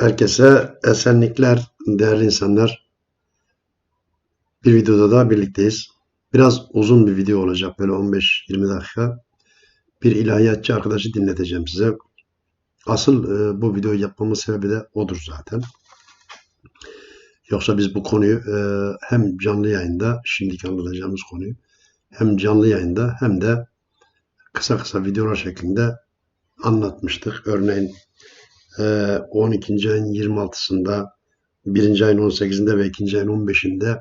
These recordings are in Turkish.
Herkese esenlikler değerli insanlar. Bir videoda da birlikteyiz. Biraz uzun bir video olacak böyle 15-20 dakika. Bir ilahiyatçı arkadaşı dinleteceğim size. Asıl e, bu videoyu yapmamın sebebi de odur zaten. Yoksa biz bu konuyu e, hem canlı yayında, şimdiki anlatacağımız konuyu hem canlı yayında hem de kısa kısa videolar şeklinde anlatmıştık. Örneğin 12. ayın 26'sında, 1. ayın 18'inde ve 2. ayın 15'inde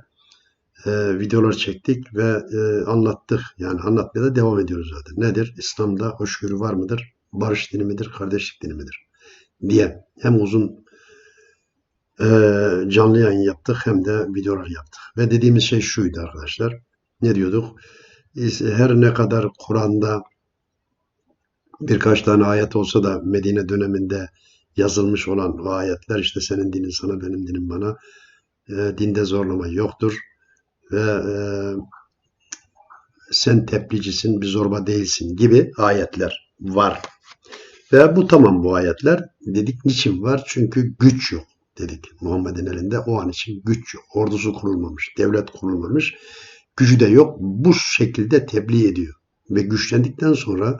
e, videolar çektik ve e, anlattık. Yani anlatmaya da devam ediyoruz zaten. Nedir? İslam'da hoşgörü var mıdır? Barış dini midir? Kardeşlik dini midir? Diye hem uzun e, canlı yayın yaptık hem de videolar yaptık. Ve dediğimiz şey şuydu arkadaşlar. Ne diyorduk? Her ne kadar Kur'an'da birkaç tane ayet olsa da Medine döneminde yazılmış olan o ayetler işte senin dinin sana benim dinim bana e, dinde zorlama yoktur ve e, sen tebliğcisin bir zorba değilsin gibi ayetler var. Ve bu tamam bu ayetler. Dedik niçin var? Çünkü güç yok dedik. Muhammed'in elinde o an için güç yok. Ordusu kurulmamış, devlet kurulmamış. Gücü de yok. Bu şekilde tebliğ ediyor. Ve güçlendikten sonra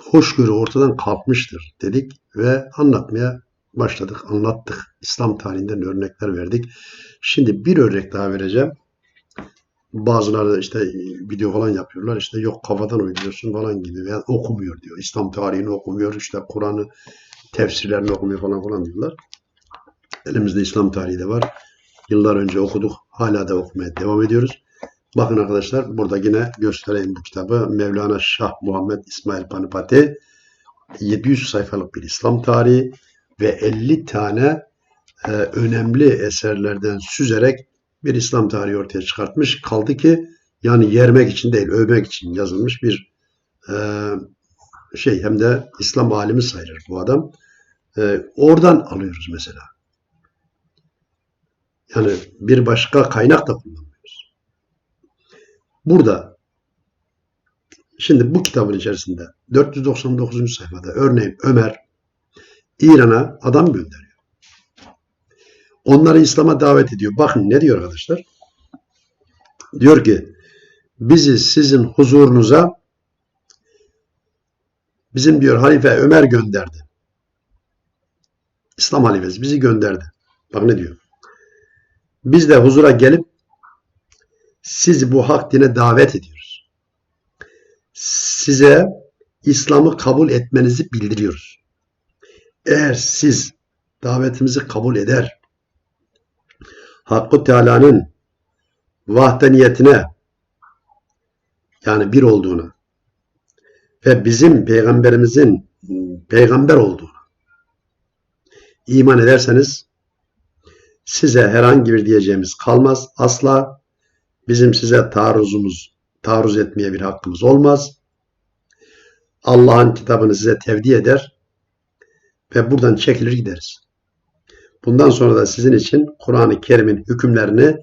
hoşgörü ortadan kalkmıştır dedik ve anlatmaya başladık, anlattık. İslam tarihinden örnekler verdik. Şimdi bir örnek daha vereceğim. Bazıları da işte video falan yapıyorlar. İşte yok kafadan uyduruyorsun falan gibi veya okumuyor diyor. İslam tarihini okumuyor. işte Kur'an'ı tefsirlerini okumuyor falan falan diyorlar. Elimizde İslam tarihi de var. Yıllar önce okuduk. Hala da okumaya devam ediyoruz. Bakın arkadaşlar burada yine göstereyim bu kitabı. Mevlana Şah Muhammed İsmail Panipati 700 sayfalık bir İslam tarihi ve 50 tane e, önemli eserlerden süzerek bir İslam tarihi ortaya çıkartmış. Kaldı ki yani yermek için değil, övmek için yazılmış bir e, şey hem de İslam alimi sayılır bu adam. E, oradan alıyoruz mesela. Yani bir başka kaynak da kullanmıyoruz. Burada şimdi bu kitabın içerisinde 499. sayfada örneğin Ömer İran'a adam gönderiyor. Onları İslam'a davet ediyor. Bakın ne diyor arkadaşlar? Diyor ki bizi sizin huzurunuza bizim diyor halife Ömer gönderdi. İslam halifesi bizi gönderdi. Bak ne diyor? Biz de huzura gelip sizi bu hak dine davet ediyoruz. Size İslam'ı kabul etmenizi bildiriyoruz. Eğer siz davetimizi kabul eder, Hakkı Teala'nın vahdaniyetine yani bir olduğuna ve bizim peygamberimizin peygamber olduğuna iman ederseniz size herhangi bir diyeceğimiz kalmaz. Asla bizim size taarruzumuz, taarruz etmeye bir hakkımız olmaz. Allah'ın kitabını size tevdi eder ve buradan çekilir gideriz. Bundan sonra da sizin için Kur'an-ı Kerim'in hükümlerini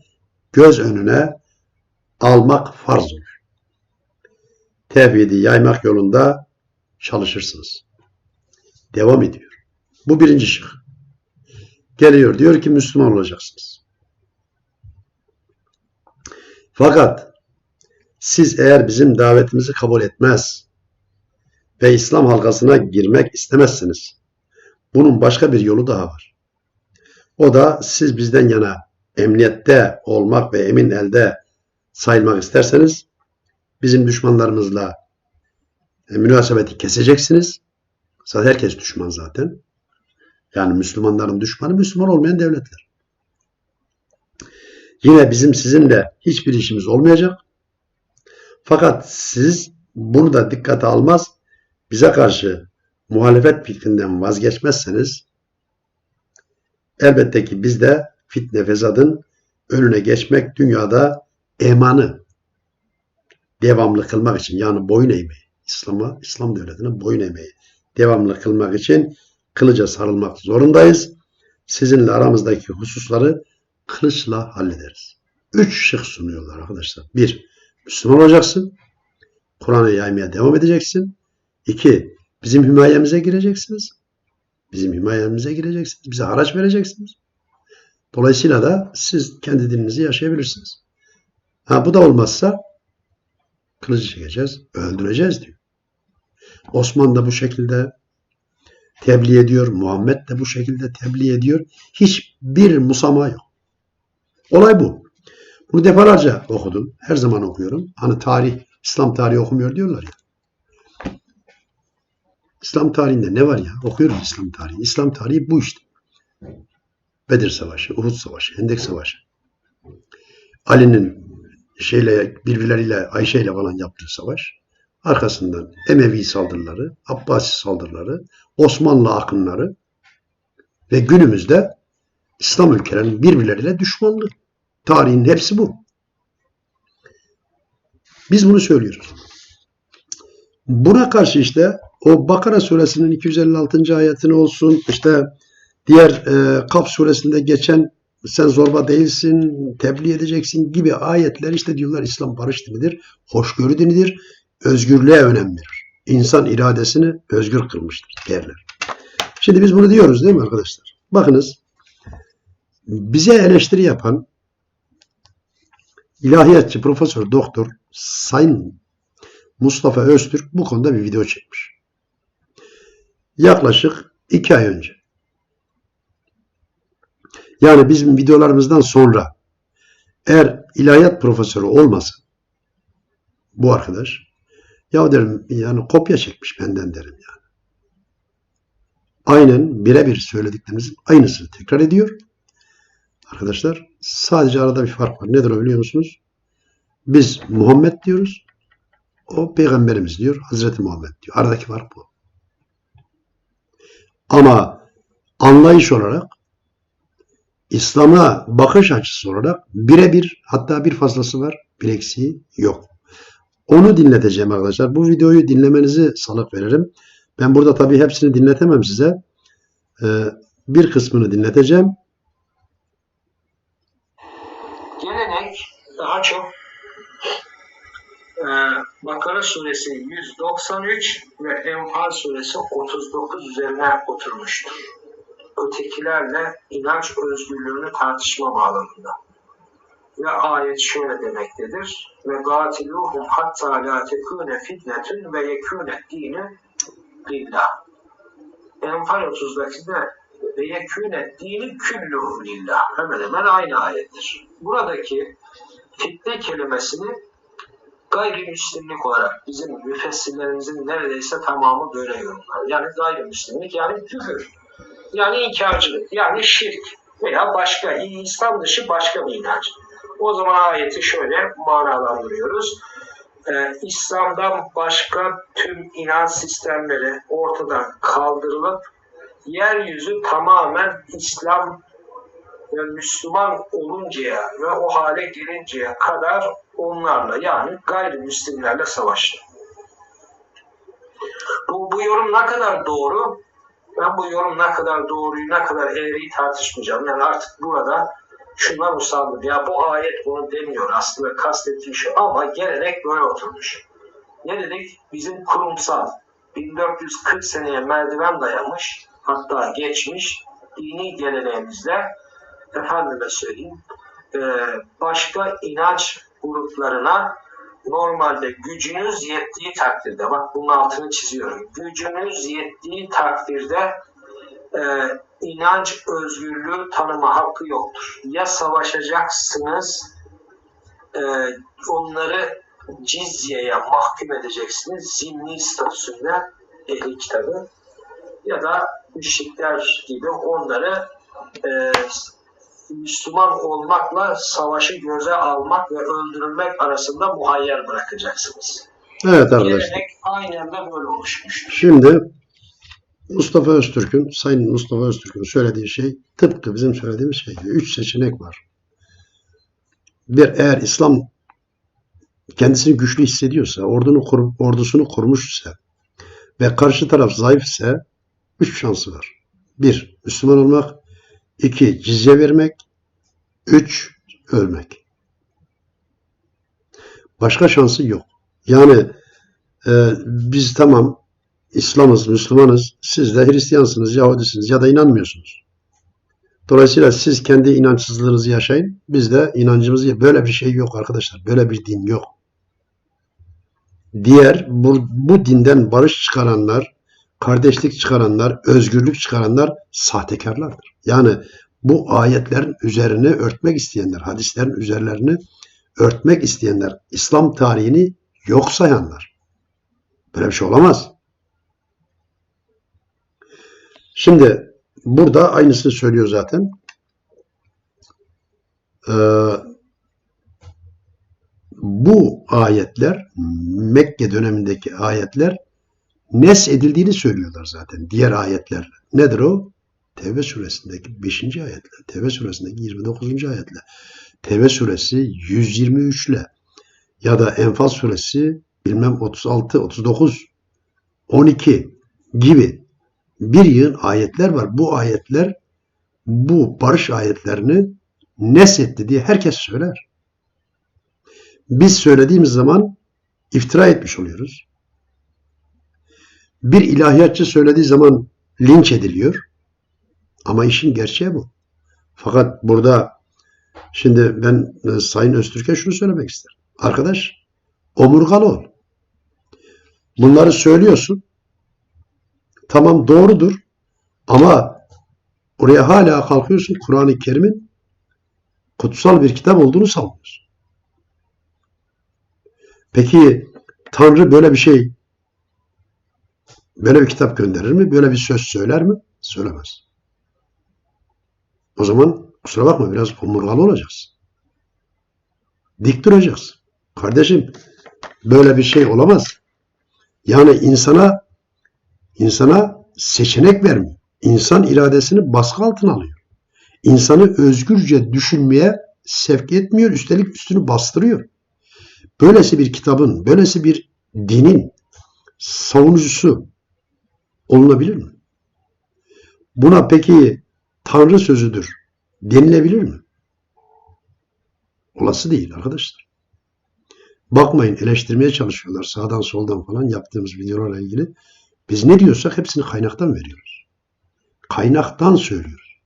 göz önüne almak farz olur. Tevhidi yaymak yolunda çalışırsınız. Devam ediyor. Bu birinci şık. Geliyor diyor ki Müslüman olacaksınız. Fakat siz eğer bizim davetimizi kabul etmez ve İslam halkasına girmek istemezsiniz. Bunun başka bir yolu daha var. O da siz bizden yana emniyette olmak ve emin elde sayılmak isterseniz bizim düşmanlarımızla münasebeti keseceksiniz. Zaten herkes düşman zaten. Yani Müslümanların düşmanı Müslüman olmayan devletler. Yine bizim sizinle hiçbir işimiz olmayacak. Fakat siz bunu da dikkate almaz, bize karşı muhalefet fikrinden vazgeçmezseniz elbette ki biz de fitne fesadın önüne geçmek dünyada emanı devamlı kılmak için yani boyun eğmeyi, İslam'a, İslam devletine boyun eğmeyi devamlı kılmak için kılıca sarılmak zorundayız. Sizinle aramızdaki hususları kılıçla hallederiz. Üç şık sunuyorlar arkadaşlar. Bir, Müslüman olacaksın. Kur'an'ı yaymaya devam edeceksin. İki, bizim himayemize gireceksiniz. Bizim himayemize gireceksiniz. Bize haraç vereceksiniz. Dolayısıyla da siz kendi dininizi yaşayabilirsiniz. Ha bu da olmazsa kılıcı çekeceğiz, öldüreceğiz diyor. Osman da bu şekilde tebliğ ediyor. Muhammed de bu şekilde tebliğ ediyor. Hiçbir musama yok. Olay bu. Bunu defalarca okudum. Her zaman okuyorum. Hani tarih, İslam tarihi okumuyor diyorlar ya. İslam tarihinde ne var ya? Okuyoruz İslam tarihi. İslam tarihi bu işte. Bedir Savaşı, Uhud Savaşı, Hendek Savaşı. Ali'nin şeyle birbirleriyle Ayşe ile falan yaptığı savaş. Arkasından Emevi saldırıları, Abbasi saldırıları, Osmanlı akınları ve günümüzde İslam ülkelerinin birbirleriyle düşmanlığı. Tarihin hepsi bu. Biz bunu söylüyoruz. Buna karşı işte o Bakara suresinin 256. ayetini olsun işte diğer e, Kaf suresinde geçen sen zorba değilsin, tebliğ edeceksin gibi ayetler işte diyorlar İslam barış dinidir, hoşgörü dinidir, özgürlüğe önem verir. İnsan iradesini özgür kılmıştır derler. Şimdi biz bunu diyoruz değil mi arkadaşlar? Bakınız bize eleştiri yapan ilahiyatçı profesör doktor Sayın Mustafa Öztürk bu konuda bir video çekmiş. Yaklaşık iki ay önce. Yani bizim videolarımızdan sonra eğer ilahiyat profesörü olmasa bu arkadaş ya derim yani kopya çekmiş benden derim yani. Aynen birebir söylediklerimizin aynısını tekrar ediyor. Arkadaşlar sadece arada bir fark var. Nedir o biliyor musunuz? Biz Muhammed diyoruz. O peygamberimiz diyor. Hazreti Muhammed diyor. Aradaki fark bu. Ama anlayış olarak İslam'a bakış açısı olarak birebir hatta bir fazlası var. Bir eksiği yok. Onu dinleteceğim arkadaşlar. Bu videoyu dinlemenizi salık veririm. Ben burada tabii hepsini dinletemem size. Ee, bir kısmını dinleteceğim. Gelenek daha çok e, Bakara suresi 193 ve Enfal suresi 39 üzerine oturmuştur. Ötekilerle inanç özgürlüğünü tartışma bağlamında. Ve ayet şöyle demektedir. Ve gatiluhum hatta la tekune fitnetun ve yekune dini lillah. Enfal 30'daki de ve yekune dini küllühü lillah. Hemen hemen aynı ayettir. Buradaki fitne kelimesini gayrimüslimlik olarak bizim müfessirlerimizin neredeyse tamamı böyle yorumlar. Yani gayrimüslimlik yani küfür. Yani inkarcılık. Yani şirk. Veya başka, İslam dışı başka bir inanç. O zaman ayeti şöyle manalandırıyoruz. Ee, İslam'dan başka tüm inanç sistemleri ortadan kaldırılıp yeryüzü tamamen İslam ve Müslüman oluncaya ve o hale gelinceye kadar onlarla yani gayrimüslimlerle savaştı. Bu, bu yorum ne kadar doğru? Ben bu yorum ne kadar doğruyu, ne kadar eğriyi tartışmayacağım. Yani artık burada şundan usandım. Ya bu ayet bunu demiyor. Aslında kastettiği şey ama gelenek böyle oturmuş. Ne dedik? Bizim kurumsal 1440 seneye merdiven dayamış hatta geçmiş dini geleneğimizle efendime söyleyeyim e, başka inanç gruplarına normalde gücünüz yettiği takdirde bak bunun altını çiziyorum. Gücünüz yettiği takdirde e, inanç özgürlüğü tanıma hakkı yoktur. Ya savaşacaksınız e, onları cizyeye mahkum edeceksiniz zimni statüsünde ehli kitabı ya da müşrikler gibi onları e, Müslüman olmakla savaşı göze almak ve öldürülmek arasında muhayyer bırakacaksınız. Evet arkadaşlar. Gelenek aynen de böyle oluşmuştur. Şimdi Mustafa Öztürk'ün, Sayın Mustafa Öztürk'ün söylediği şey tıpkı bizim söylediğimiz şey gibi. Üç seçenek var. Bir, eğer İslam kendisini güçlü hissediyorsa, ordunu kur, ordusunu kurmuşsa ve karşı taraf zayıf ise üç şansı var. Bir, Müslüman olmak. İki cizye vermek. Üç, ölmek. Başka şansı yok. Yani e, biz tamam İslam'ız, Müslümanız. Siz de Hristiyansınız, Yahudisiniz ya da inanmıyorsunuz. Dolayısıyla siz kendi inançsızlığınızı yaşayın. Biz de inancımızı böyle bir şey yok arkadaşlar. Böyle bir din yok. Diğer bu, bu dinden barış çıkaranlar, kardeşlik çıkaranlar, özgürlük çıkaranlar sahtekarlardır. Yani bu ayetlerin üzerine örtmek isteyenler, hadislerin üzerlerini örtmek isteyenler, İslam tarihini yok sayanlar. Böyle bir şey olamaz. Şimdi burada aynısını söylüyor zaten. Ee, bu ayetler Mekke dönemindeki ayetler nes edildiğini söylüyorlar zaten. Diğer ayetler. Nedir o? Tevbe suresindeki 5. ayetle, Tevbe suresindeki 29. ayetle, Tevbe suresi 123 ile ya da Enfal suresi bilmem 36, 39, 12 gibi bir yığın ayetler var. Bu ayetler bu barış ayetlerini nesetti diye herkes söyler. Biz söylediğimiz zaman iftira etmiş oluyoruz. Bir ilahiyatçı söylediği zaman linç ediliyor. Ama işin gerçeği bu. Fakat burada şimdi ben e, Sayın Öztürk'e şunu söylemek isterim. Arkadaş omurgalı ol. Bunları söylüyorsun. Tamam doğrudur. Ama oraya hala kalkıyorsun Kur'an-ı Kerim'in kutsal bir kitap olduğunu savunuyorsun. Peki Tanrı böyle bir şey böyle bir kitap gönderir mi? Böyle bir söz söyler mi? Söylemez. O zaman kusura bakma biraz omurgalı olacaksın. Dik duracaksın. Kardeşim böyle bir şey olamaz. Yani insana insana seçenek vermiyor. İnsan iradesini baskı altına alıyor. İnsanı özgürce düşünmeye sevk etmiyor. Üstelik üstünü bastırıyor. Böylesi bir kitabın, böylesi bir dinin savunucusu olunabilir mi? Buna peki Tanrı sözüdür denilebilir mi? Olası değil arkadaşlar. Bakmayın eleştirmeye çalışıyorlar sağdan soldan falan yaptığımız videolarla ilgili. Biz ne diyorsak hepsini kaynaktan veriyoruz. Kaynaktan söylüyoruz.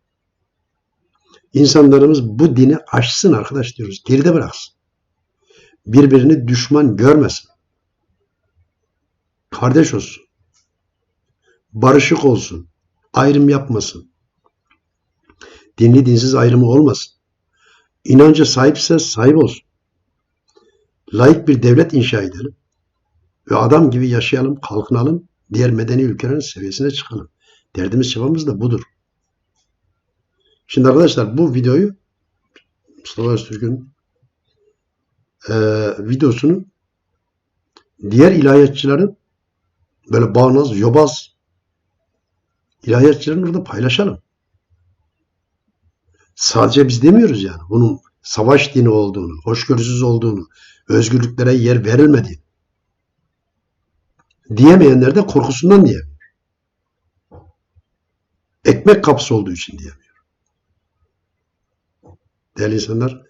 İnsanlarımız bu dini aşsın arkadaş diyoruz. Geride bıraksın. Birbirini düşman görmesin. Kardeş olsun. Barışık olsun. Ayrım yapmasın. Dinli dinsiz ayrımı olmasın. İnanca sahipse sahip olsun. Layık bir devlet inşa edelim. Ve adam gibi yaşayalım, kalkınalım, diğer medeni ülkelerin seviyesine çıkalım. Derdimiz çabamız da budur. Şimdi arkadaşlar bu videoyu Mustafa Öztürk'ün e, videosunu diğer ilahiyatçıların böyle bağnaz, yobaz ilahiyatçıların orada paylaşalım. Sadece biz demiyoruz yani. Bunun savaş dini olduğunu, hoşgörüsüz olduğunu, özgürlüklere yer verilmediğini. Diyemeyenler de korkusundan diyemiyor. Ekmek kapısı olduğu için diyemiyor. Değerli insanlar,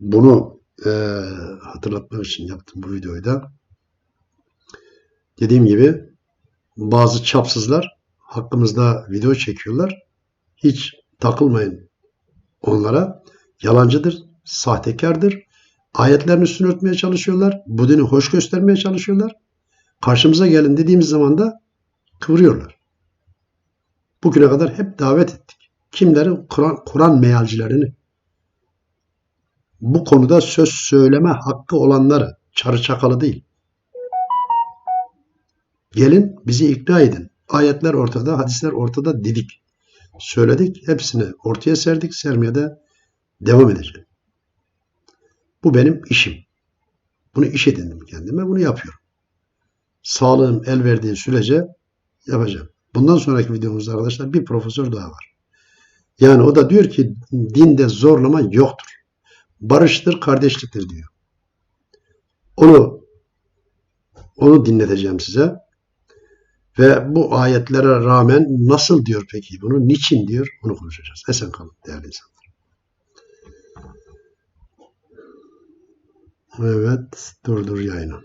bunu e, hatırlatmak için yaptım bu videoyu da. Dediğim gibi bazı çapsızlar hakkımızda video çekiyorlar. Hiç takılmayın onlara. Yalancıdır, sahtekardır. Ayetlerin üstünü örtmeye çalışıyorlar. Bu dini hoş göstermeye çalışıyorlar. Karşımıza gelin dediğimiz zaman da kıvırıyorlar. Bugüne kadar hep davet ettik. Kimleri? Kur'an Kur'an mealcilerini. Bu konuda söz söyleme hakkı olanları. Çarı çakalı değil. Gelin bizi ikna edin. Ayetler ortada, hadisler ortada dedik. Söyledik. Hepsini ortaya serdik. Sermeye de devam edeceğim. Bu benim işim. Bunu iş edindim kendime. Bunu yapıyorum. Sağlığım el verdiği sürece yapacağım. Bundan sonraki videomuzda arkadaşlar bir profesör daha var. Yani o da diyor ki dinde zorlama yoktur. Barıştır, kardeşliktir diyor. Onu onu dinleteceğim size. Ve bu ayetlere rağmen nasıl diyor peki bunu? Niçin diyor? Onu konuşacağız. Esen kalın değerli insanlar. Evet. Durdur yayını.